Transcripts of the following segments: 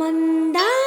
मन्दा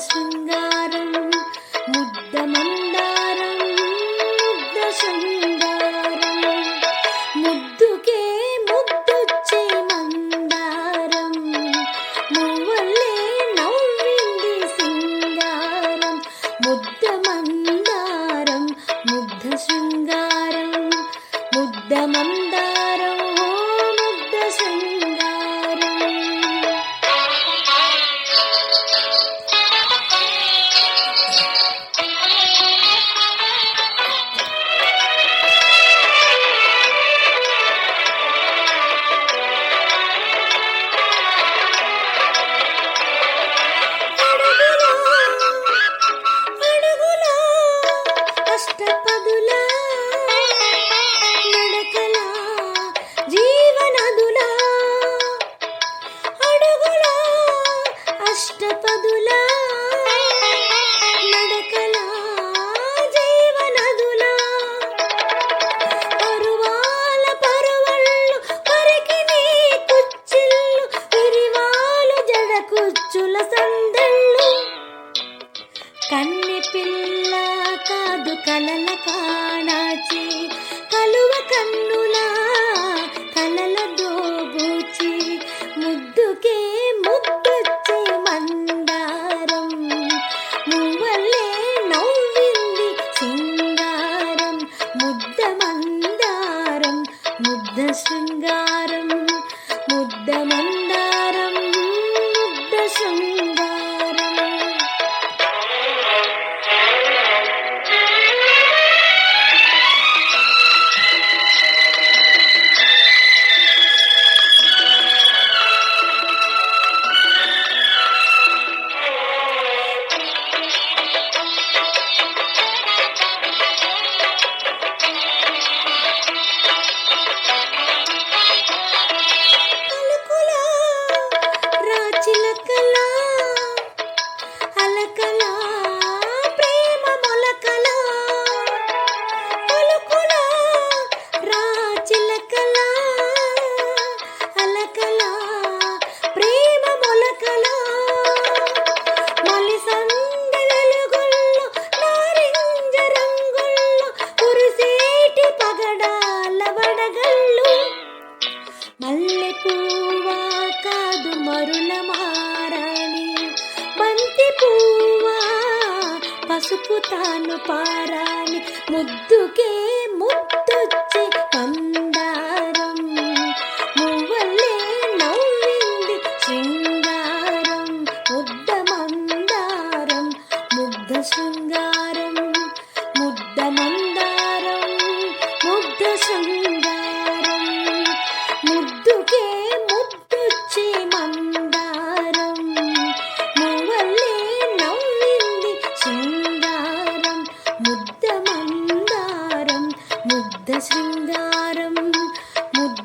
husband ಅಷ್ಟಪದುಲ కన్నె పిల్ల కాదు కలల కాణాచి కలువ కన్నులా కలల దోబూచి ముద్దుకే ముద్దొచ్చే మందారం నువ్వల్లే నవ్వింది సింగారం ముద్ద మందారం ముద్ద శృంగ పసుపు తాను పారాని ముద్దుకే ముద్దుచ్చి మందారం. మువ్వలే నవ్వింది శృంగారం. ముద్ద మందారం ముగ్ధ శృంగారం ముద్ద మందారం.